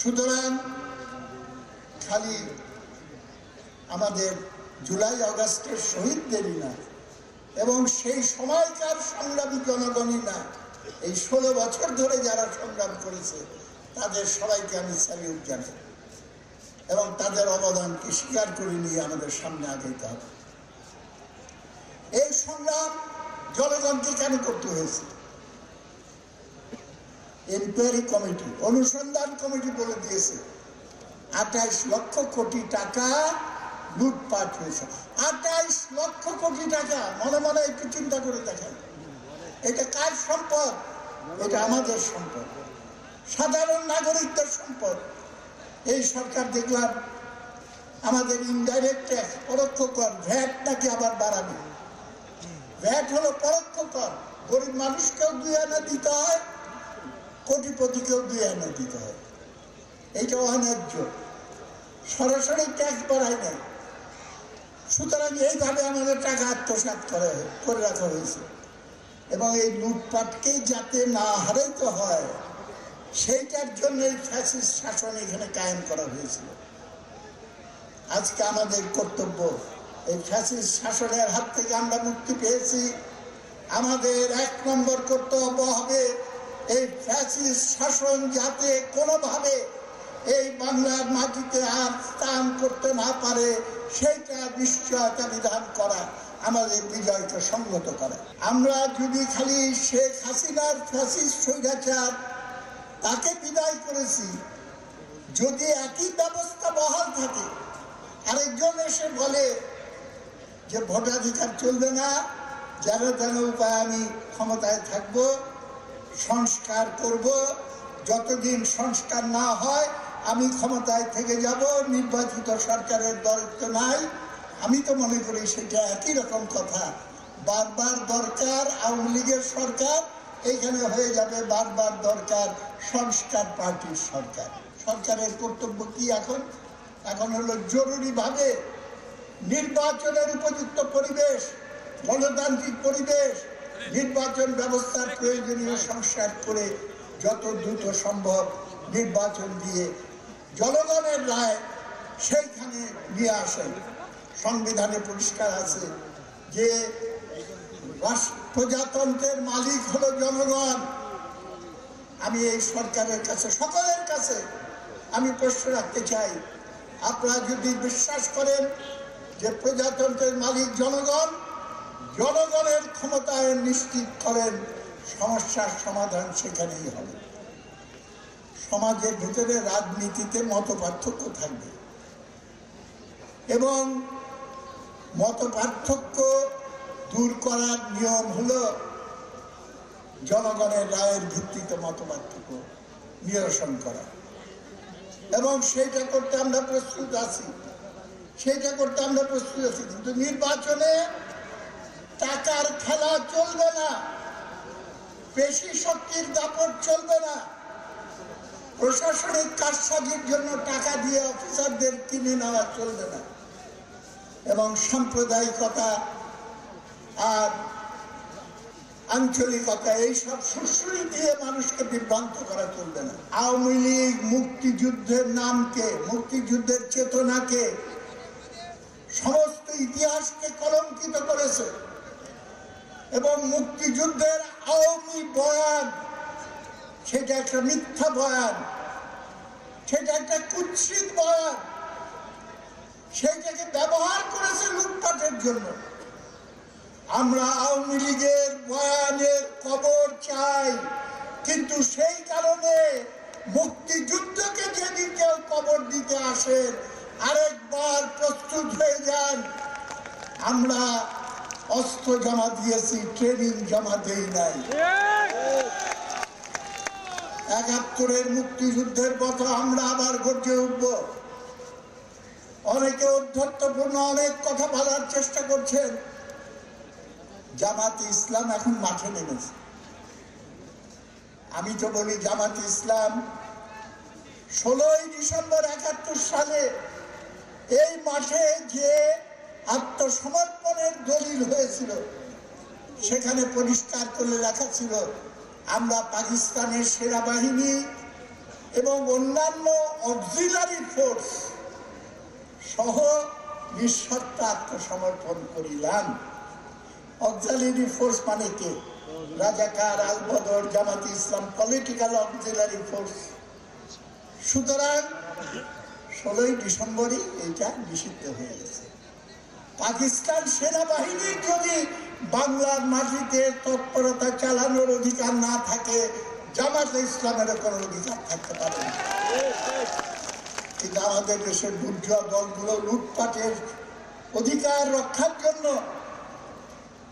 সুতরাং খালি আমাদের জুলাই অগাস্টের শহীদদেরই না, এবং সেই সময়কার সংগ্রামী জনগণই না, এই ষোলো বছর ধরে যারা সংগ্রাম করেছে, তাদের সবাইকে আমি স্যালিউট জানাই, এবং তাদের অবদানকে স্বীকার করে নিয়ে আমাদের সামনে আগাইতে হবে। এই সংগ্রাম জনগণকে কেন করতে হয়েছে? এনকোয়ারি কমিটি অনুসন্ধান কমিটি বলে দিয়েছে। আঠাইশ লক্ষ কোটি টাকা লুটপাট হয়েছে। আঠাইশ লক্ষ কোটি টাকা, মনে মনে একটু চিন্তা করে দেখেন। এটা কার সম্পদ? এটা আমাদের সম্পদ। সাধারণ নাগরিকদের সম্পদ। এই সরকার দেখলাম, আমাদের ইনডাইরেক্ট ট্যাক্স পরোক্ষ কর ভ্যাট নাকি আবার বাড়াবে? ভ্যাট হলো পরোক্ষ কর। গরিব মানুষকেও দুই আনা দিতে হয় কোটিপতিকেও দুই আনা দিতে হয়। এইটা অন্যায্য। সরাসরি ট্যাক্স বাড়ায় নাই। সুতরাং এইভাবে আমাদের টাকা আত্মসাৎ করে করে রাখা হয়েছে। এবং এই লুটপাটকে যাতে না হারাইতে হয়, সেইটার জন্য এই ফ্যাসিস্ট শাসন এখানে কায়েম করা হয়েছিল। আজকে আমাদের কর্তব্য, এই ফ্যাসিস্ট শাসনের হাত থেকে আমরা মুক্তি পেয়েছি। আমাদের এক নম্বর কর্তব্য হবে এই ফ্যাসিস্ট শাসন যাতে কোনোভাবে এই বাংলার মাটিতে আর স্থান করতে না পারে, সেইটা নিশ্চয়তা বিধান করা আমাদের বিজয়কে সংগত করে। আমরা যদি খালি শেখ হাসিনার ফ্যাসিস্ট স্বৈরাচার তাকে বিদায় করেছি, যদি একই ব্যবস্থা বহাল থাকে, আরেকজন এসে বলে যে ভোটাধিকার চলবে না, যেন তেন উপায় আমি ক্ষমতায় থাকব সংস্কার করব। যতদিন সংস্কার না হয়, আমি ক্ষমতায় থেকে যাব, নির্বাচিত সরকারের দায়িত্ব নাই। আমি তো মনে করি সেটা একই রকম কথা। বারবার দরকার আওয়ামী লীগের সরকার, এইখানে হয়ে যাবে বারবার দরকার সংস্কার পার্টির সরকার। সরকারের কর্তব্য কি এখন? এখন হলো জরুরিভাবে নির্বাচনের উপযুক্ত পরিবেশ, গণতান্ত্রিক পরিবেশ নির্বাচন ব্যবস্থার প্রয়োজনীয় সংস্কার করে যত দ্রুত সম্ভব নির্বাচন দিয়ে জনগণের রায় সেইখানে নিয়ে আসেন। সংবিধানে পরিষ্কার আছে যে প্রজাতন্ত্রের মালিক হলো জনগণ। আমি এই সরকারের কাছে, সকলের কাছে আমি প্রশ্ন রাখতে চাই, আপনারা যদি বিশ্বাস করেন যে প্রজাতন্ত্রের মালিক জনগণ জনগণের ক্ষমতায়ন নিশ্চিত করেন, সমস্যার সমাধান সেখানেই হবে। সমাজের ভিতরে রাজনীতিতে মত পার্থক্য থাকবে এবং মত পার্থক্য দূর করার নিয়ম হলো জনগণের রায়ের ভিত্তিতে মত পার্থক্য নিরসন করা। এবং সেইটা করতে আমরা প্রস্তুত আছি। সেইটা করতে আমরা প্রস্তুত আছি, কিন্তু নির্বাচনে টাকার খেলা চলবে না। পেশি শক্তির দাপট চলবে না। প্রশাসনিক কারসাজির জন্য টাকা দিয়ে অফিসারদের কিনে নেওয়া চলবে না। এবং সাম্প্রদায়িকতা আর আঞ্চলিকতা, এইসব সুশ্রী দিয়ে মানুষকে বিভ্রান্ত করা চলবে না। আওয়ামী লীগ মুক্তিযুদ্ধের নামকে, মুক্তিযুদ্ধের চেতনাকে, সমস্ত ইতিহাসকে কলঙ্কিত করেছে। এবং মুক্তিযুদ্ধের আওয়ামী বয়ান, সেটা একটা মিথ্যা বয়ান, সেটা একটা কুৎসিত বয়ান সেইটাকে ব্যবহার করেছে লুটপাটের জন্য। আমরা আওয়ামী লীগের বয়ানের কবর চাই, কিন্তু সেই কারণে মুক্তিযুদ্ধকে যদি কেউ কবর দিতে আসেন, আরেকবার প্রস্তুত হয়ে যান। আমরা অস্ত্র জমা দিয়েছি, ট্রেনিং জমা দেই নাই। একাত্তরের মুক্তিযুদ্ধের মতো আমরা আবার গর্জে উঠব। অনেকে অধ্যত্বপূর্ণ অনেক কথা বলার চেষ্টা করছেন। জামাতে ইসলাম এখন মাঠে নেমেছে। আমি তো বলি, জামাতে ইসলাম ষোলোই ডিসেম্বর একাত্তর সালে এই মাঠে যে আত্মসমর্পণের দলিল হয়েছিল। সেখানে পরিষ্কার করে লেখা ছিল, আমরা পাকিস্তানের সেনাবাহিনী এবং অন্যান্য অক্সিলারি ফোর্স সহ নিঃশর্ত আত্মসমর্পণ করিলাম। অক্সিলারি ফোর্স মানে কে? Razakar Al-Badr Jamaat Islam political auxiliary force. সুতরাং ষোলোই ডিসেম্বরই এইটা নিষিদ্ধ হয়ে গেছে। পাকিস্তান সেনাবাহিনীর যদি বাংলার মাটিতে তৎপরতা চালানোর অধিকার না থাকে, জামাতে ইসলামের কোনো অধিকার থাকতে পারে কিন্তু আমাদের দেশের দুর্জয় দলগুলো লুটপাটের অধিকার রক্ষার জন্য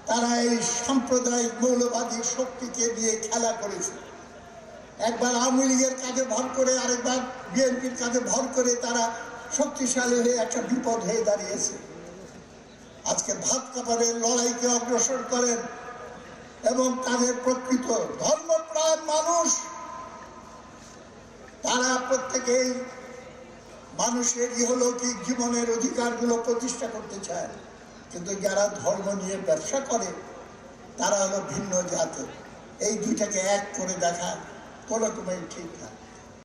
তারা এই সাম্প্রদায়িক মৌলবাদী শক্তিকে নিয়ে খেলা করেছে। একবার আওয়ামী লীগের কাজে ভর করে আরেকবার বিএনপির কাজে ভর করে তারা শক্তিশালী হয়ে একটা বিপদ হয়ে দাঁড়িয়েছে। আজকে ভাত কাপড়ের লড়াইকে অগ্রসর করেন এবং তাদের প্রকৃত ধর্মপ্রাণ মানুষ। তারা প্রত্যেকেই মানুষের ইহলৌকিক জীবনের অধিকারগুলো প্রতিষ্ঠা করতে চায়, কিন্তু যারা ধর্ম নিয়ে ব্যবসা করে, তারা হলো ভিন্ন জাতের এই দুইটাকে এক করে দেখা কোনো রকমের ঠিক না।